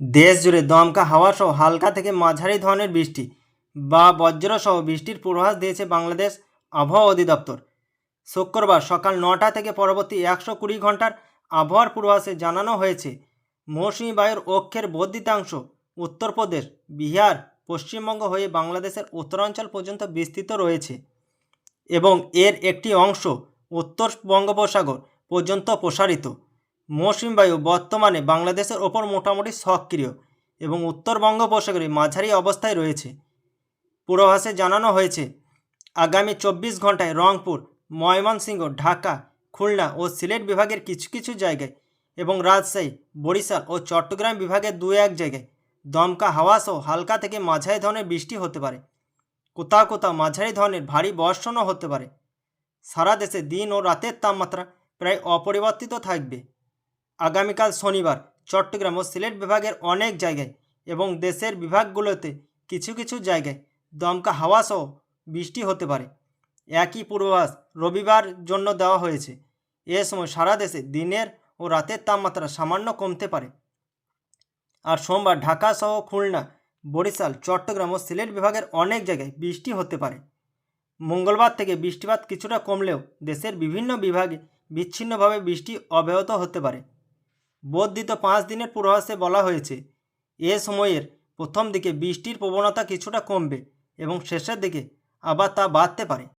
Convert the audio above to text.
দেশ জুড়ে দমকা হাওয়া সহ হালকা থেকে মাঝারি ধরনের বৃষ্টি বা বজ্রসহ বৃষ্টির পূর্বাভাস দিয়েছে বাংলাদেশ আবহাওয়া অধিদপ্তর। শুক্রবার সকাল নটা থেকে পরবর্তী একশো কুড়ি ঘণ্টার আবহাওয়ার পূর্বাভাসে জানানো হয়েছে, মৌসুমি বায়ুর অক্ষের বর্ধিতাংশ উত্তরপ্রদেশ, বিহার, পশ্চিমবঙ্গ হয়ে বাংলাদেশের উত্তরাঞ্চল পর্যন্ত বিস্তৃত রয়েছে এবং এর একটি অংশ উত্তর বঙ্গোপসাগর পর্যন্ত প্রসারিত। মৌসুমি বায়ু বর্তমানে বাংলাদেশের ওপর মোটামুটি সক্রিয় এবং উত্তর বঙ্গোপসাগরে মাঝারি অবস্থায় রয়েছে। পূর্বাভাসে জানানো হয়েছে, আগামী চব্বিশ ঘন্টায় রংপুর, ময়মনসিংহ, ঢাকা, খুলনা ও সিলেট বিভাগের কিছু কিছু জায়গায় এবং রাজশাহী, বরিশাল ও চট্টগ্রাম বিভাগের দু এক জায়গায় দমকা হাওয়া সহ হালকা থেকে মাঝারি ধরনের বৃষ্টি হতে পারে। কোথাও কোথাও মাঝারি ধরনের ভারী বর্ষণও হতে পারে। সারা দেশে দিন ও রাতের তাপমাত্রা প্রায় অপরিবর্তিত থাকবে। আগামীকাল শনিবার চট্টগ্রাম ও সিলেট বিভাগের অনেক জায়গায় এবং দেশের বিভাগগুলোতে কিছু কিছু জায়গায় দমকা হাওয়া সহ বৃষ্টি হতে পারে। একই পূর্বাভাস রবিবার জন্য দেওয়া হয়েছে। এ সময় সারা দেশে দিনের ও রাতের তাপমাত্রা সামান্য কমতে পারে। আর সোমবার ঢাকা সহ খুলনা, বরিশাল, চট্টগ্রাম ও সিলেট বিভাগের অনেক জায়গায় বৃষ্টি হতে পারে। মঙ্গলবার থেকে বৃষ্টিপাত কিছুটা কমলেও দেশের বিভিন্ন বিভাগে বিচ্ছিন্নভাবে বৃষ্টি অব্যাহত হতে পারে। বর্ধিত পাঁচ দিনের পূর্বাভাসে বলা হয়েছে, এ সময়ের প্রথম দিকে বৃষ্টির প্রবণতা কিছুটা কমবে এবং শেষের দিকে আবার তা বাড়তে পারে।